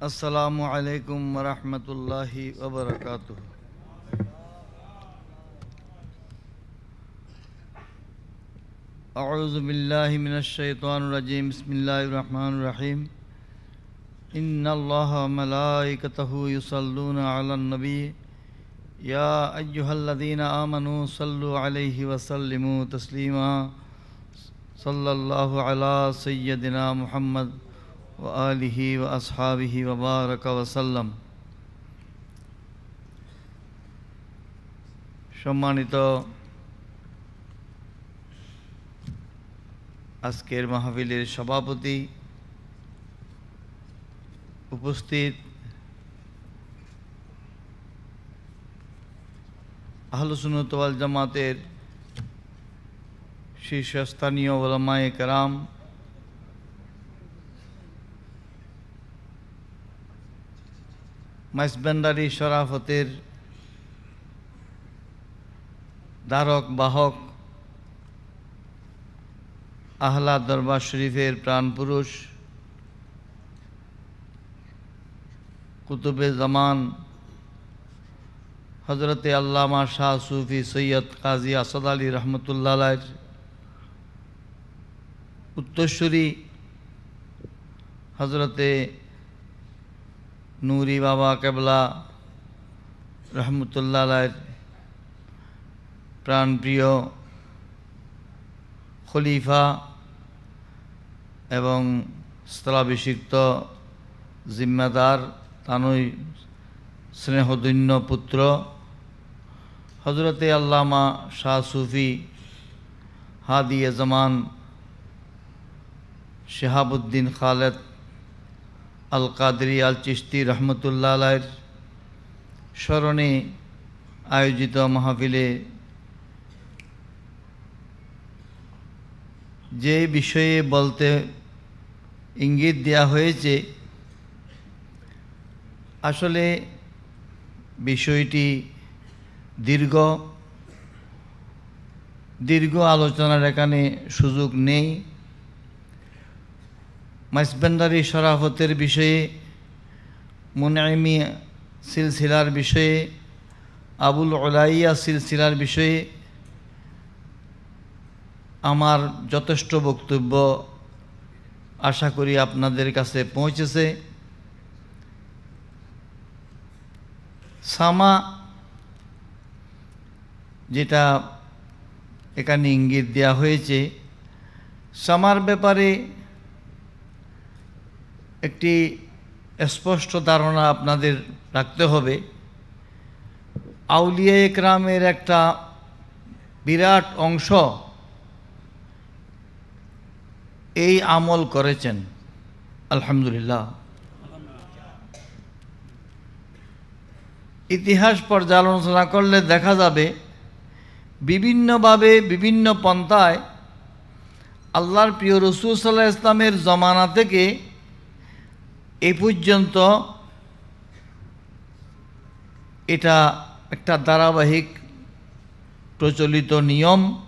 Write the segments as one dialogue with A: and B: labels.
A: السلام علیکم ورحمۃ اللہ وبرکاتہ۔ اعوذ باللہ من الشیطان الرجیم، بسم اللہ الرحمن الرحیم۔ ان اللہ ملائکتہ یصلون علی النبی۔ یا ایہا الذین آمنوا صلوا علیہ وسلموا تسلیما۔ صلی اللہ علی سیدنا محمد وآله وأصحابه وبارك وسلم সম্মানিত আজকের মাহফিলের সভাপতি উপস্থিত আহলসুনতওয়াল জামাতের শীর্ষস্থানীয় ওলামায়ে কেরাম মাইসবেন্ডারি শরাফতের ধারক বাহক, আহলা দরবার শরীফের প্রাণপুরুষ, কুতুবে জামান হজরতে আল্লামা শাহ সুফি সৈয়দ কাজী আসাদ আলী রহমতুল্লাহ উত্তরসূরি হজরতে নুরি বাবা কেবলা, রহমতুল্লাহ প্রাণপ্রিয় খলিফা এবং স্থলাভিষিক্ত জিম্মাদার, তানুই স্নেহদৈন্য পুত্র হজরতে আল্লামা শাহ সুফি হাদি জামান, শেহাবুদ্দিন খালেদ আল কাদরি আল চিস্তি রহমতুল্লাহ আলাইয়ের স্মরণে আয়োজিত মাহফিলে যে বিষয়ে বলতে ইঙ্গিত দেওয়া হয়েছে, আসলে বিষয়টি দীর্ঘ দীর্ঘ আলোচনার এখানে সুযোগ নেই। মাইসবেন্ডারি শরাফতের বিষয়ে মুনাইমি সিলসিলার বিষয়ে, আবুল ওলাইয়া সিলসিলার বিষয়ে আমার যথেষ্ট বক্তব্য আশা করি আপনাদের কাছে পৌঁছেছে। সামা, যেটা এখানে ইঙ্গিত দেওয়া হয়েছে, সামার ব্যাপারে একটি স্পষ্ট ধারণা আপনাদের রাখতে হবে। আউলিয়া একরামের একটা বিরাট অংশ এই আমল করেছেন। আলহামদুলিল্লাহ। ইতিহাস পর্যালোচনা করলে দেখা যাবে, বিভিন্নভাবে বিভিন্ন পন্থায় আল্লাহর প্রিয় রসুল সাল্লাহ ইসলামের জমানা থেকে এ পর্যন্ত এটা একটা ধারাবাহিক প্রচলিত নিয়ম।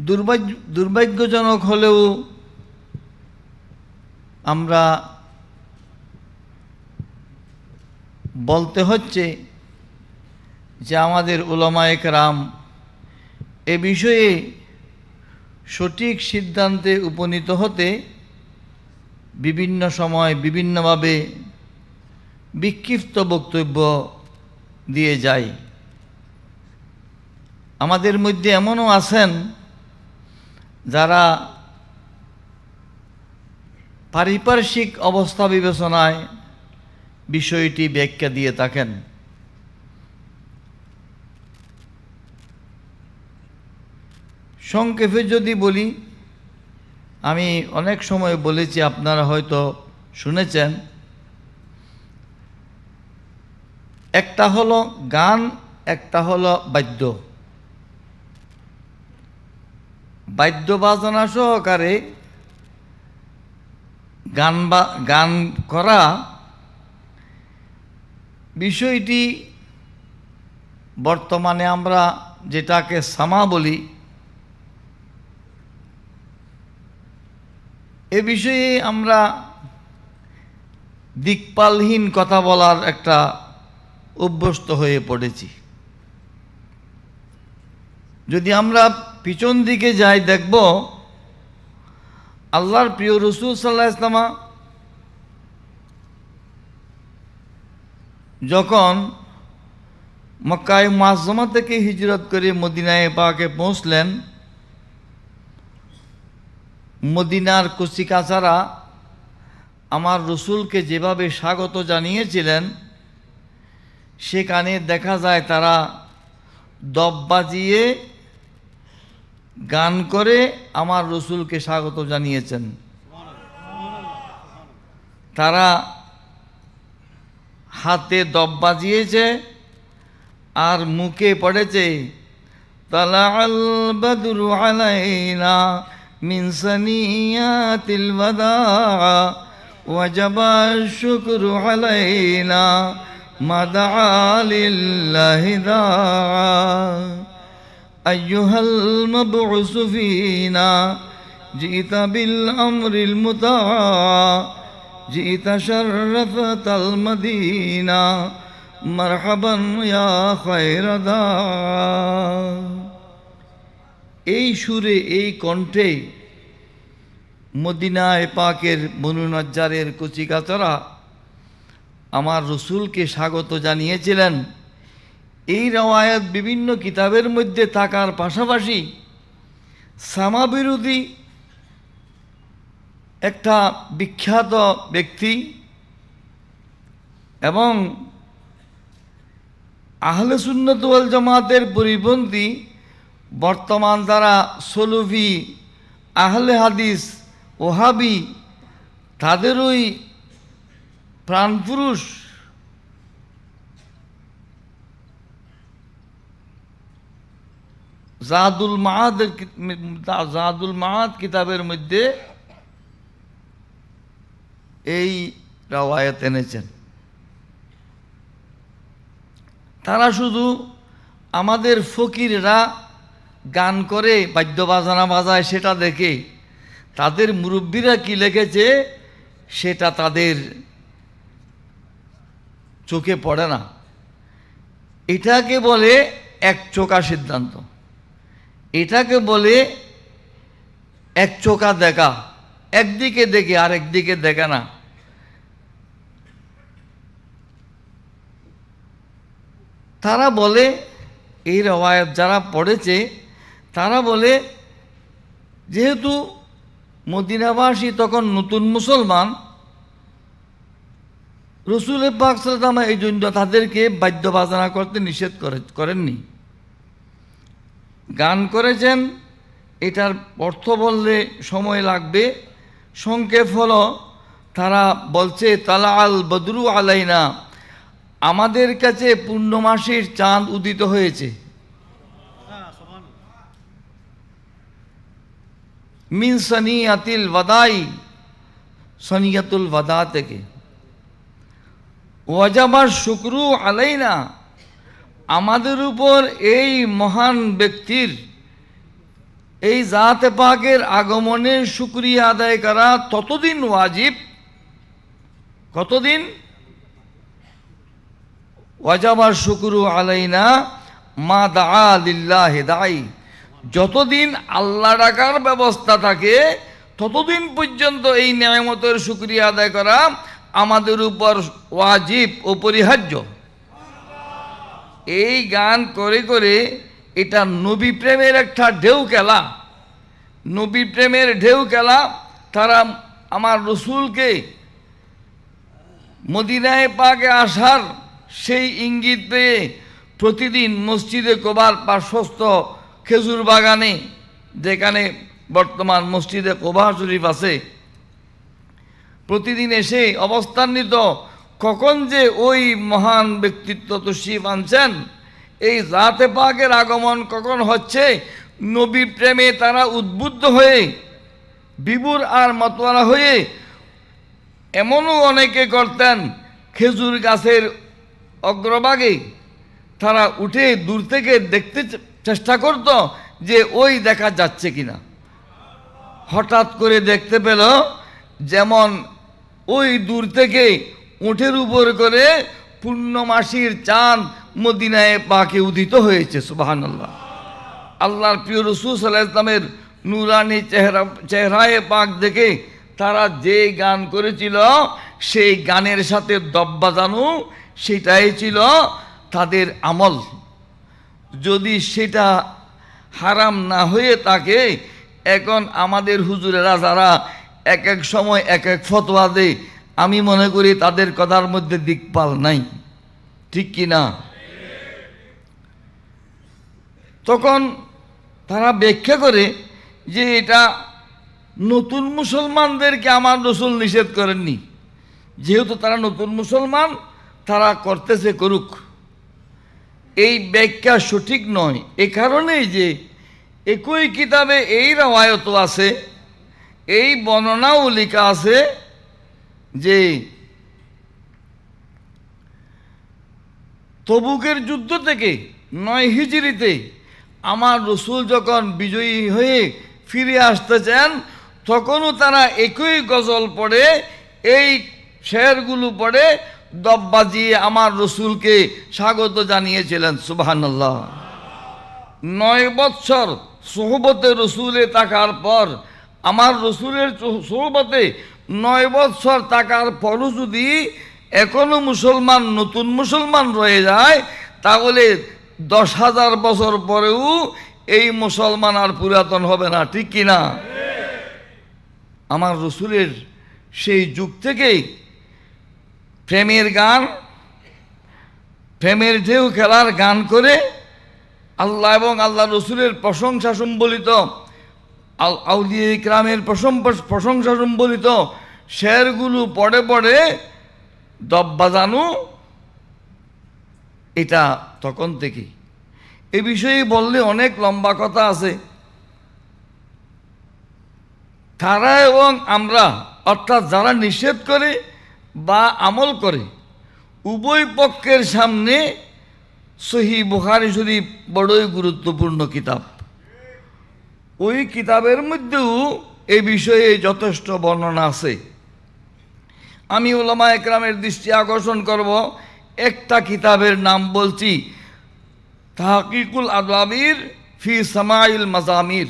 A: দুর্ভাগ্য, দুর্ভাগ্যজনক হলেও আমরা বলতে হচ্ছে যে আমাদের ওলামায়ক রাম এ বিষয়ে সঠিক সিদ্ধান্তে উপনীত হতে বিভিন্ন সময় বিভিন্নভাবে বিক্ষিপ্ত বক্তব্য দিয়ে যায়। আমাদের মধ্যে এমনও আছেন যারা পারিপার্শ্বিক অবস্থা বিবেচনায় বিষয়টি ব্যাখ্যা দিয়ে থাকেন। সংক্ষেপে যদি বলি আমি অনেক সময় বলেছি, আপনারা হয়তো শুনেছেন। একটা হলো গান, একটা হলো বাদ্য। বাদ্য বাজনা সহকারে গান বা, গান করা বিষয়টি বর্তমানে আমরা যেটাকে সামা বলি এ বিষয়ে আমরা দিকপালহীন কথা বলার একটা অভ্যস্ত হয়ে পড়েছি। যদি আমরা পিছন দিকে যাই, দেখব আল্লাহর প্রিয় রসুল সাল্লাহ ইসলামা যখন মক্কায় মাসজমা থেকে হিজরত করে মদিনায় পাকে পৌঁছলেন মদিনার কচিকাচারা আমার রসুলকে যেভাবে স্বাগত জানিয়েছিলেন, সেখানে দেখা যায় তারা দব বাজিয়ে গান করে আমার রসুলকে স্বাগত জানিয়েছেন। তারা হাতে দব বাজিয়েছে আর মুখে পড়েছে তালা আল বদরু আলাইনা من سنيات الوداع. وجب الشكر علينا ما دعا لله داعا أيها المبعوث فينا جئت بالأمر المطاع جئت شرفت المدينة. مرحبا يا خير داع. এই সুরে, এই কণ্ঠে মদিনায় পাকের বনুনজ্জারের কচিকাচরা আমার রসুলকে স্বাগত জানিয়েছিলেন। এই রওয়ায়ত বিভিন্ন কিতাবের মধ্যে থাকার পাশাপাশি সামাবিরোধী একটা বিখ্যাত ব্যক্তি এবং আহলে সুন্নত ওয়াল জামাতের পরিপন্থী বর্তমান যারা সলুফি আহলে হাদিস, ওহাবি, তাদেরই প্রাণপুরুষ। জাদুল মাহাদের জাদুল মাহাদ কিতাবের মধ্যে এই রাওয়ায়ত এনেছেন। তারা শুধু আমাদের ফকিররা গান করে বাদ্য বাজানা বাজায়, সেটা দেখে। তাদের মুরব্বীরা কি লিখেছে? সেটা তাদের চোখে পড়ে না। এটাকে বলে এক চোকা সিদ্ধান্ত। এটাকে বলে এক চোকা দেখা। একদিকে দেখে আর একদিকে দেখে না। তারা বলে, এই রওয়ায়ত যারা পড়েছে তারা বলে, যেহেতু মদিনাবাসী তখন নতুন মুসলমান, রসুল পাক এই জন্য তাদেরকে বাদ্য বাজনা করতে নিষেধ করে, করেননি। গান করেছেন, এটার অর্থ বললে সময় লাগবে। সংক্ষেপ হলো, তারা বলছে তালা আল বদরু আলাইনা, আমাদের কাছে পূর্ণমাসীর চাঁদ উদিত হয়েছে। মিন সনিয়াতিল ওয়াদাই, সনিয়াতুল ওয়াদা থেকে। ওয়াজাবার শুক্রু আলাইনা, আমাদের উপর এই মহান ব্যক্তির, এই জাত পাকের আগমনের শুক্রিয়া আদায় করা ততদিন ওয়াজিব? কতদিন? ওয়াজাবার শুক্রু আলাইনা মা দা লিল্লাহ দায়ী যতদিন আল্লাহ ডাকার ব্যবস্থা থাকে, ততদিন পর্যন্ত এই ন্যায়মতের শুক্রিয়া আদায় করা আমাদের উপর ওয়াজিব অপরিহার্য এই গান করে করে এটা নবী প্রেমের একটা ঢেউ খেলা। নবী প্রেমের ঢেউ খেলা, তারা আমার রসুলকে মদিনায় পাকে আসার সেই ইঙ্গিত পেয়ে প্রতিদিন মসজিদে কোবার পার্শ্বস্থ খেজুর বাগানে, যেখানে বর্তমান মসজিদে কোবা শরীফ আছে, প্রতিদিন এসে অবস্থান নিত কখন যে ওই মহান ব্যক্তিত্ব তশিফ আনছেন এই জাতে পাকের আগমন কখন হচ্ছে, নবী প্রেমে তারা উদ্বুদ্ধ হয়ে, বিবুর আর মতোয়ারা হয়ে, এমনও অনেকে করতেন, খেজুর গাছের অগ্রভাগে তারা উঠে দূর থেকে দেখতে চেষ্টা করত যে ওই দেখা যাচ্ছে কিনা। হঠাৎ করে দেখতে পেল যেমন ওই দূর থেকে উঠের উপর করে পূর্ণমাসির চাঁদ মদিনায় পাকে উদিত হয়েছে সুবাহান আল্লাহ আল্লাহর প্রিয় রসুল সাল্লাহ ইসলামের নুরানি চেহারা, চেহারায় পাক দেখে তারা যে গান করেছিল, সেই গানের সাথে দব বাজানো, সেটাই ছিল তাদের আমল। যদি সেটা হারাম না হয়ে থাকে, এখন আমাদের হুজুরেরা যারা এক এক সময় এক এক ফতোয়া দেয়, আমি মনে করি তাদের কথার মধ্যে দিকপাল নাই। ঠিক কি না? তখন তারা ব্যাখ্যা করে যে এটা নতুন মুসলমানদেরকে আমার রসুল নিষেধ করেননি। যেহেতু তারা নতুন মুসলমান, তারা করতেছে করুক। এই ব্যাখ্যা সঠিক নয়। এ কারণেই যে একই কিতাবে এই রায়ত আছে, এই বর্ণনাও লেখা আছে যে তবুকের যুদ্ধ থেকে নয় হিজড়িতে আমার রসুল যখন বিজয়ী হয়ে ফিরে আসতেছেন তখনও তারা একই গজল পড়ে, এই শেরগুলো পড়ে দব বাজিয়ে আমার রসুলকে স্বাগত জানিয়েছিলেন সুবাহান্লাহ নয় বৎসর সোহবতে রসুলে থাকার পর, আমার রসুলের সোহবতে নয় বৎসর থাকার পরও যদি এখনও মুসলমান, নতুন মুসলমান রয়ে যায়, তাহলে দশ হাজার বছর পরেও এই মুসলমান আর পুরাতন হবে না, ঠিক কি না আমার রসুলের সেই যুগ থেকেই প্রেমের গান, প্রেমের ঢেউ খেলার গান করে আল্লাহ এবং আল্লাহ রসুলের প্রশংসা সম্বলিত আউলিয়া ইকরামের প্রশংসা সম্বলিত শেরগুলো পড়ে পড়ে দব বাজানো, এটা তখন থেকেই। এ বিষয়ে বললে অনেক লম্বা কথা আছে। তারা এবং আমরা, অর্থাৎ যারা নিষেধ করে বা আমল করে, উভয় পক্ষের সামনে সহি বুখারি শরীফ বড়ই গুরুত্বপূর্ণ কিতাব। ওই কিতাবের মধ্যেও এ বিষয়ে যথেষ্ট বর্ণনা আছে। আমি ওলামা একরামের দৃষ্টি আকর্ষণ করব, একটা কিতাবের নাম বলছি, তাহকিকুল আদাবির ফি সামাইল মাজামির।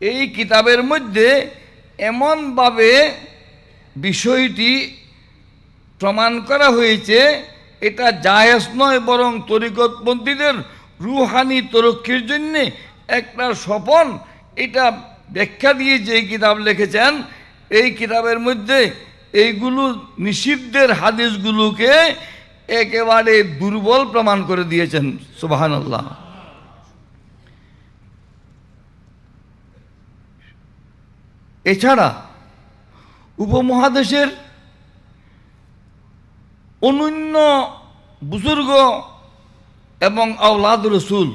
A: এই কিতাবের মধ্যে এমনভাবে বিষয়টি প্রমাণ করা হয়েছে, এটা জায়েজ নয়, বরং তরিকতপন্থীদের রুহানি তরক্ষীর জন্যে একটা স্বপন। এটা ব্যাখ্যা দিয়ে যে কিতাব লিখেছেন, এই কিতাবের মধ্যে এইগুলো নিষিদ্ধের হাদিসগুলোকে একেবারে দুর্বল প্রমাণ করে দিয়েছেন সুবাহান আল্লাহ এছাড়া উপমহাদেশের অনন্য বুজুর্গ এবং আউলাদ রসুল।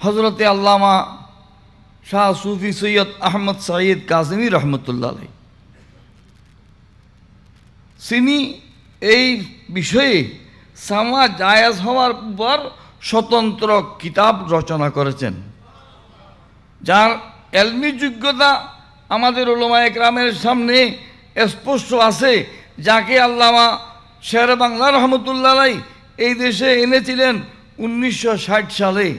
A: হজরতে আল্লামা শাহ সুফি সৈয়দ আহমদ সঈদ কাজমি রহমতুল্লাহ তিনি এই বিষয়ে সামা জায়াজ হওয়ার পর স্বতন্ত্র কিতাব রচনা করেছেন। যার এলমি যোগ্যতা আমাদের ওলমা একরামের সামনে স্পষ্ট আছে। যাকে আল্লামা শের বাংলা রহমতুল্লাহ এই দেশে এনেছিলেন উনিশশো ষাট সালে।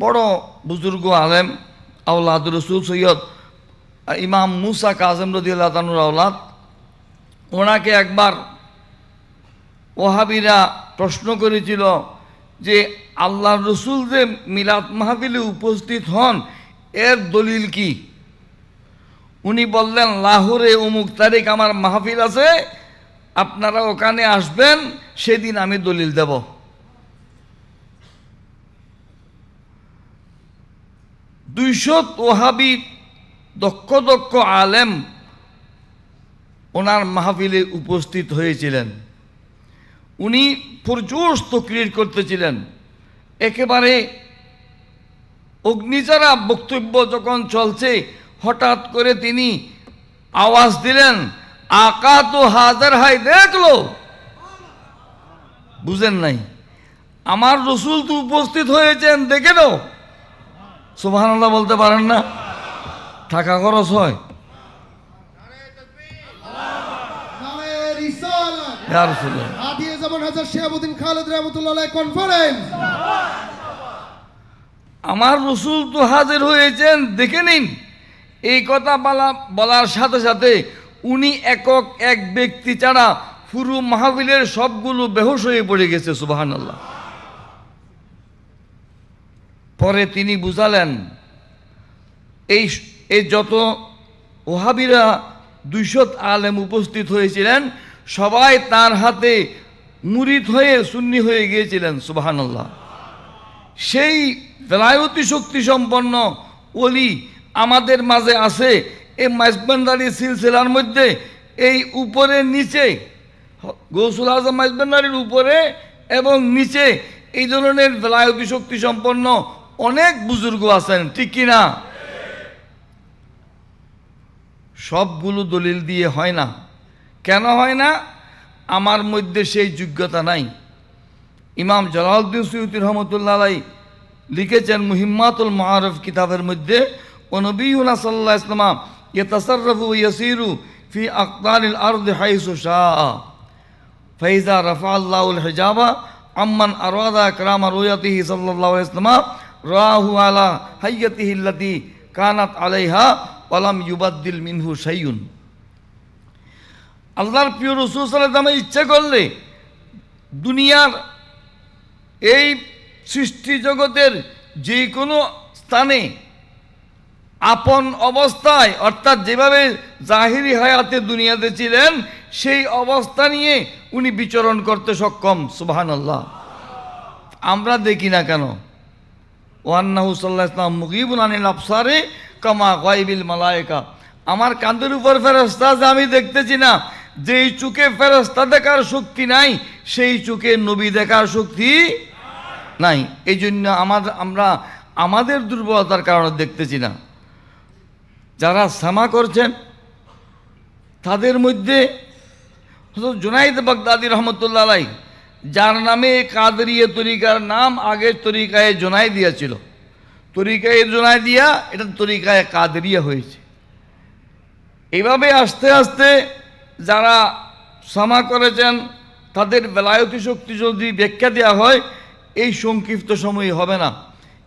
A: বড় বুজুর্গ আলেম আউলাদ রসুল সৈয়দ ইমাম মুসা কাজম রদিউল্লাহ তানুর আউলাদ ওনাকে একবার ওহাবিরা প্রশ্ন করেছিল যে আল্লাহ রসুল যে মিলাদ মাহফিলে উপস্থিত হন, এর দলিল কি? উনি বললেন, লাহোরে অমুক তারিখ আমার মাহফিল আছে, আপনারা ওখানে আসবেন, সেদিন আমি দলিল দেব। দুইশো ওহাবি দক্ষ দক্ষ আলেম ওনার মাহফিলে উপস্থিত হয়েছিলেন। উনি প্রচুর তকরির করতেছিলেন। একেবারে অগ্নিচারা বক্তব্য যখন চলছে হঠাৎ করে তিনি আওয়াজ দিলেন আকা তো হাজার হাই দেখল? বুঝেন নাই। আমার রসুল তো উপস্থিত হয়েছেন দেখে তো সোভানাল্লাহ বলতে পারেন না? থাকা খরচ হয়। আমার রসুল তো হাজির হয়েছেন দেখে নিন। এই কথা বলা, বলার সাথে সাথে উনি একক এক ব্যক্তি ছাড়া পুরো মাহফিলের সবগুলো বেহুশ হয়ে পড়ে গেছে সুবাহান আল্লাহ পরে তিনি বুঝালেন, এই এই যত ওহাবিরা দুইশত আলেম উপস্থিত হয়েছিলেন, সবাই তার হাতে মুরিদ হয়ে সুন্নি হয়ে গিয়েছিলেন সুবাহান আল্লাহ সেই বেলায়তী শক্তি সম্পন্ন ওলি আমাদের মাঝে আছে এই মাইজবান্ডারি সিলসিলার মধ্যে, এই উপরে নিচে, গৌসুল আজম মাইজবান্ডারির উপরে এবং নিচে, এই ধরনের বেলায়তী শক্তি সম্পন্ন অনেক বুজুর্গ আছেন, ঠিক কিনা সবগুলো দলিল দিয়ে হয় না। কেন হয় না? আমার মধ্যে সেই যোগ্যতা নাই। ইমাম জালাউদ্দিন সৈয়দ রহমতুল্লাহ লিখেছেন মুহিম্মাতুল মারফ কিতাবের মধ্যে ও নবীনা সাল্লাহ ইসলাম ইয়ে তসরফু ইয়সিরু ফি আখতারিল আর্দ হাইসু শাহ ফৈজা রফা আল্লাহুল হেজাবা আম্মান আরওয়াদা কারামা রুয়াতিহি সাল্লাহ ইসলাম রাহু আলা হাইয়তিহিল্লাতি কানাত আলাইহা ওলাম ইউবাদ্দিল মিনহু সাইয়ুন আল্লাহর প্রিয় রসুল সাল্লামে ইচ্ছা করলে দুনিয়ার এই সৃষ্টি জগতের যে কোনো স্থানে আপন অবস্থায়, অর্থাৎ যেভাবে জাহিরি হায়াতে দুনিয়াতে ছিলেন, সেই অবস্থা নিয়ে উনি বিচরণ করতে সক্ষম। সুবাহান আল্লাহ আমরা দেখি না কেন? ওয়ান্নাহু সাল্লাহ ইসলাম মুগিবুল আনিল আফসারে কামা গাইবিল মালায়েকা। আমার কাঁধের উপর ফেরস্তা যে আমি দেখতেছি না, যেই চুকে ফেরস্তা দেখার শক্তি নাই, সেই চুকে নবী দেখার শক্তি নাই। এই জন্য আমাদের আমরা আমাদের দুর্বলতার কারণে দেখতেছি না। যারা সামা করছেন, তাদের মধ্যে হযরত জুনাইদ বাগদাদি রহমতুল্লাহ আলাই যার নামে কাদরিয়ে তরিকার নাম আগের তরিকায় জোনাই দিয়েছিল তরিকায় জোনাই দিয়া এটা তরিকায় কাদরিয়া হয়েছে। এইভাবে আস্তে আস্তে যারা সামা করেছেন, তাদের বেলায়তি শক্তি যদি ব্যাখ্যা দেওয়া হয়, এই সংক্ষিপ্ত সময় হবে না।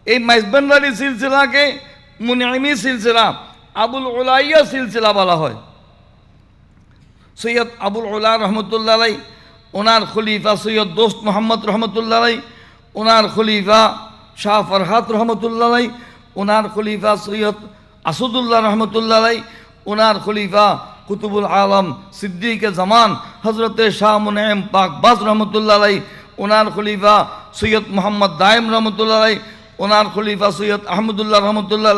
A: এই মাইজবান্ডারি সিলসিলাকে মুনিমি সিলসিলা আবুল ওলাইয়া সিলসিলা বলা হয়। সৈয়দ আবুল ওলা রহমতুল্লাহ ওনার খলিফা সৈয়দ দোস্ত মোহাম্মদ রহমতুল্লাহ ওনার খলিফা শাহ ফরহাত রহমতুল্লাহ ওনার খলিফা সৈয়দ আসাদুল্লাহ রহমতুল্লাহ ওনার খলিফা কুতুবুল আলম সিদ্দিক জামান হজরতে শাহ মুনাইম পাকবাজ রহমতুল্লাহ ওনার খলিফা সৈয়দ মোহাম্মদ দায়েম রহমতুল্লাহ ওনার খলিফা সৈয়দ আহমদুল্লাহ রহমতুল্লাহ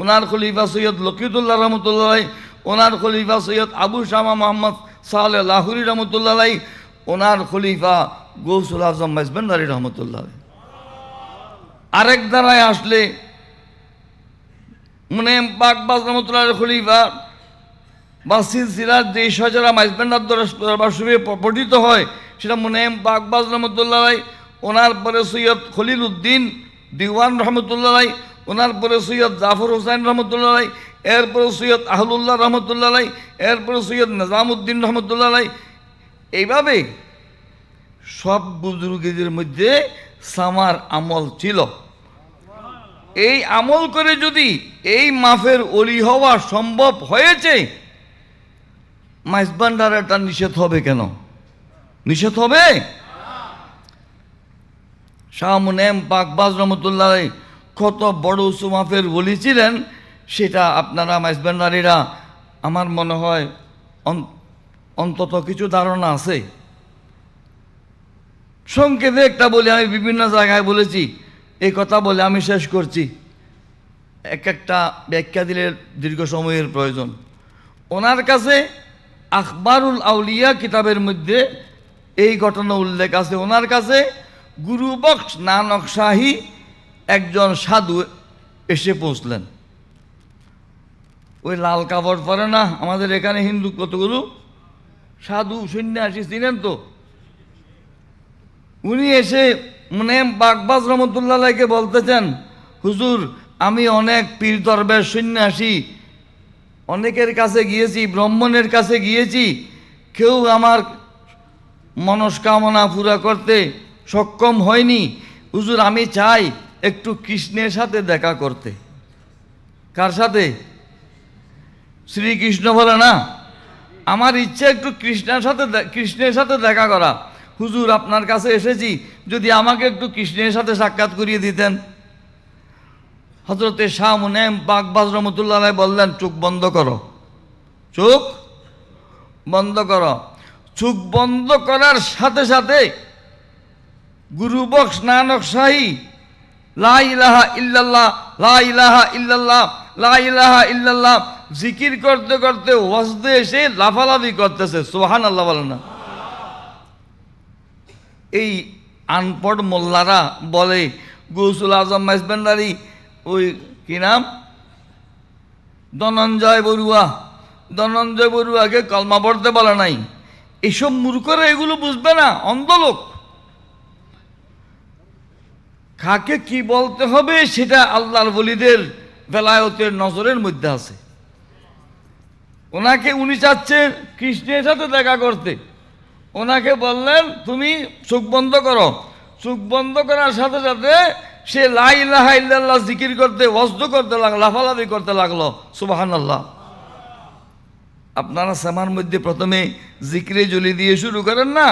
A: ওনার খলিফা সৈয়দ লকিতুল্লাহ রহমতুল্লাহ, ওনার খলিফা সৈয়দ আবু শামা মোহাম্মদ সালে লাহুরি রহমতুল্লাহ, ওনার খলিফা গৌসুল আজম মেজবেন্দারি রহমতুল্লাহ। আরেক দ্বারায় আসলে মানে বাগবাজ রহমতুল্লাহ খলিফা বা সিলসিলার যে সজারা মাইজবেন্ডার দরবার পঠিত হয়, সেটা মুনেম বাগবাজ রহমতুল্লাহ, ওনার পরে সৈয়দ খলিল উদ্দিন দিওয়ান রহমতুল্লাহ ওনার পরে সৈয়দ জাফর হোসেন রহমতুল্লাহ আলাই এরপরে সৈয়দ আহলুল্লাহ রহমতুল্লাহ আলাই এরপরে সৈয়দ নিজামুদ্দিন রহমতুল্লাহ আলাই এইভাবে সব বুজুর্গীদের মধ্যে সামার আমল ছিল। এই আমল করে যদি এই মাফের অলি হওয়া সম্ভব হয়েছে, মাইজবান্ডার এটা নিষেধ হবে কেন? নিষেধ হবে? শাহ মুনেম পাকবাজ রহমতুল্লাহ কত বড় উঁচু মাফের বলি ছিলেন, সেটা আপনারা মাইজবান্ডারিরা আমার মনে হয় অন- অন্তত কিছু ধারণা আছে। সংক্ষেপে একটা বলি আমি বিভিন্ন জায়গায় বলেছি, এই কথা বলে আমি শেষ করছি। এক একটা ব্যাখ্যা দিলে দীর্ঘ সময়ের প্রয়োজন। ওনার কাছে আখবারুল আউলিয়া কিতাবের মধ্যে এই ঘটনা উল্লেখ আছে। ওনার কাছে গুরুবক্স নানক শাহী একজন সাধু এসে পৌঁছলেন। ওই লাল কাপড় পরে না, আমাদের এখানে হিন্দু কতগুলো? সাধু, সন্ন্যাসী ছিলেন তো? উনি এসে মানে বাগবাজ রহমতুল্লাহকে বলতেছেন, হুজুর, আমি অনেক পীর সন্ন্যাসী। অনেকের কাছে গিয়েছি, ব্রাহ্মণের কাছে গিয়েছি। কেউ আমার মনস্কামনা পুরা করতে সক্ষম হয়নি। হুজুর, আমি চাই একটু কৃষ্ণের সাথে দেখা করতে। কার সাথে? শ্রীকৃষ্ণ বলে, না, আমার ইচ্ছে একটু কৃষ্ণের সাথে কৃষ্ণের সাথে দেখা করা। হুজুর, আপনার কাছে এসেছি, যদি আমাকে একটু কৃষ্ণের সাথে সাক্ষাৎ করিয়ে দিতেন। হজরতে শাহ মুনায়ম বাগবাজ রহমতুল্লাহ বললেন, চোখ বন্ধ করো। চোখ বন্ধ করো। চোখ বন্ধ করার সাথে সাথে গুরু বক্স নানক শাহী লা ইলাহা ইল্লাল্লাহ, লা ইলাহা ইল্লাল্লাহ, লা ইলাহা ইল্লাল্লাহ। জিকির করতে করতে ওয়াজদে এসে লাফালাফি করতেছে সোহান আল্লাহ বলে এই আনপড় মোল্লারা বলে, গৌসুল আজম মাইজবেন্দারি, ওই কি নাম? ধনঞ্জয় বড়ুয়া, ধনঞ্জয় বড়ুয়াকে কলমা পড়তে বলে নাই। এসব মূর্খরা এগুলো বুঝবে না অন্ধ লোক কাকে কি বলতে হবে সেটা আল্লাহর বলিদের বেলায়তের নজরের মধ্যে আছে। ওনাকে উনি চাচ্ছেন কৃষ্ণের সাথে দেখা করতে। ওনাকে বললেন, তুমি চোখ বন্ধ করো। চোখ বন্ধ করার সাথে সাথে সে লাই লাহা ইল্লাল্লাহ জিকির করতে, ওয়াজদু করতে লাগল, লাফালাফি করতে লাগল। সুবাহান আল্লাহ আপনারা সামার মধ্যে প্রথমে জিকিরে জলি দিয়ে শুরু করেন না?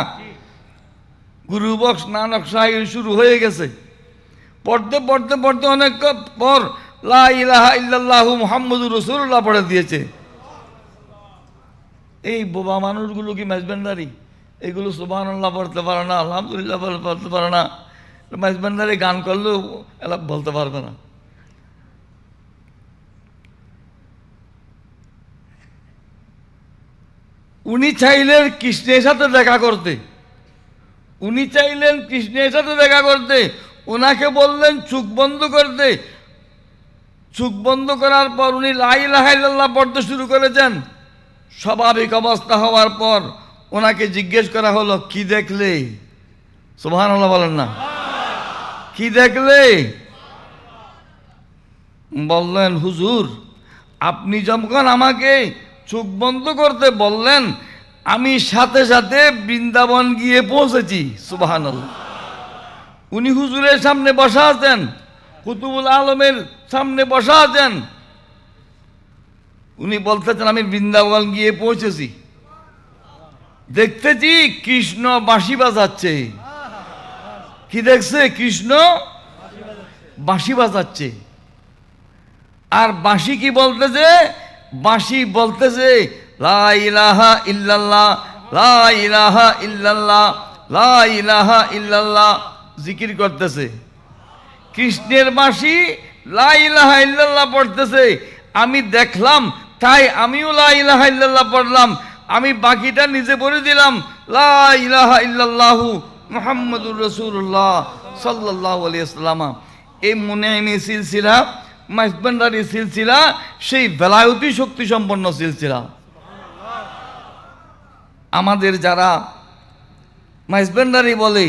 A: গুরু বক্স নানক সাহেব শুরু হয়ে গেছে। পড়তে পড়তে পড়তে অনেক পর লা ইলাহা মুহাম্মদুর রসুল্লাহ পড়ে দিয়েছে। এই বোবা মানুষগুলো কি মেজবেন্দারি? এগুলো সুবহানাল্লাহ পড়তে পারে না, আলহামদুলিল্লাহ পড়তে পারে না। মেজবেন্দারি গান করলেও এলা বলতে পারবে না। উনি চাইলেন কৃষ্ণের সাথে দেখা করতে। উনি চাইলেন কৃষ্ণের সাথে দেখা করতে। ওনাকে বললেন চোখ বন্ধ করতে চোখ বন্ধ করার পর উনি লাই লাহাইল্লাহ পড়তে শুরু করেছেন। স্বাভাবিক অবস্থা হওয়ার পর ওনাকে জিজ্ঞেস করা হলো, কি দেখলে? সোহান বলেন না। কি দেখলে? বললেন, হুজুর, আপনি যখন আমাকে চোখ বন্ধ করতে বললেন, আমি সাথে সাথে বৃন্দাবন গিয়ে পৌঁছেছি। সুবাহান উনি হুজুরের সামনে বসা আছেন, কুতুবুল আলমের সামনে বসা আছেন। উনি বলতেছেন, আমি বৃন্দাবন গিয়ে পৌঁছেছি। দেখতেছি কৃষ্ণ বাঁশি বাজাচ্ছে। কি দেখছে? কৃষ্ণ বাঁশি বাজাচ্ছে। আর বাঁশি কি বলতেছে? বাঁশি বলতেছে, লা ইলাহা ইল্লাল্লাহ, লা ইলাহা ইল্লাল্লাহ, লা ইলাহা ইল্লাল্লাহ। জিকির করতেছে। কৃষ্ণের মাসি, লা ইলাহা পড়তেছে। আমি দেখলাম, তাই আমিও লা ইলাহা পড়লাম। আমি বাকিটা নিজে পড়ে দিলাম, লা ইলাহা ইল্লাল্লাহু মুহাম্মাদুর রাসূলুল্লাহ সাল্লাল্লাহু আলাইহি ওয়াসাল্লাম। এই মুনাইমি সিলসিলা মাইজবান্ডারি সিলসিলা, সেই বেলায়তি শক্তি সম্পন্ন সিলসিলা। আমাদের যারা মাইজবান্ডারি বলে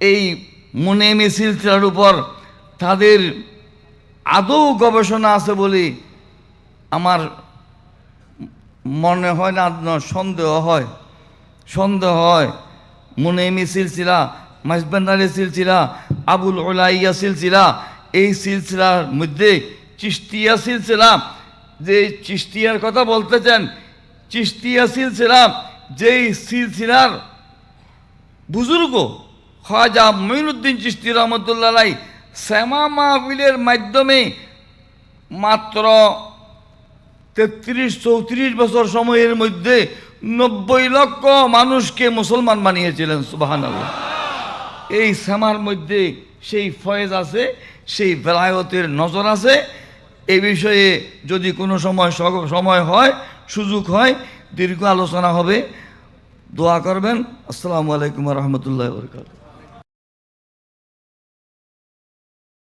A: এই মুনেমি সিলসিলার উপর তাদের আদৌ গবেষণা আছে বলে আমার মনে হয় না সন্দেহ হয়। সন্দেহ হয়। মুনেমি সিলসিলা মাইজবান্ডারি সিলসিলা, আবুল ওলাইয়া সিলসিলা, এই সিলসিলার মধ্যে চিস্তিয়া সিলসিলা, যে চিস্তিয়ার কথা বলতেছেন চিস্তিয়া সিলসিলা যেই সিলসিলার বুজুর্গ খাজা মঈনুদ্দিন চিস্তি রহমতুল্লাহ শ্যামা মাহফিলের মাধ্যমে মাত্র তেত্রিশ, চৌত্রিশ বছর সময়ের মধ্যে নব্বই লক্ষ মানুষকে মুসলমান বানিয়েছিলেন সুবাহান এই শ্যামার মধ্যে সেই ফয়েজ আছে, সেই বেলায়তের নজর আছে। এ বিষয়ে যদি কোনো সময় সময় হয়, সুযোগ হয়, দীর্ঘ আলোচনা হবে। দোয়া করবেন। আসসালামু আলাইকুম রহমতুল্লাহ বরকাত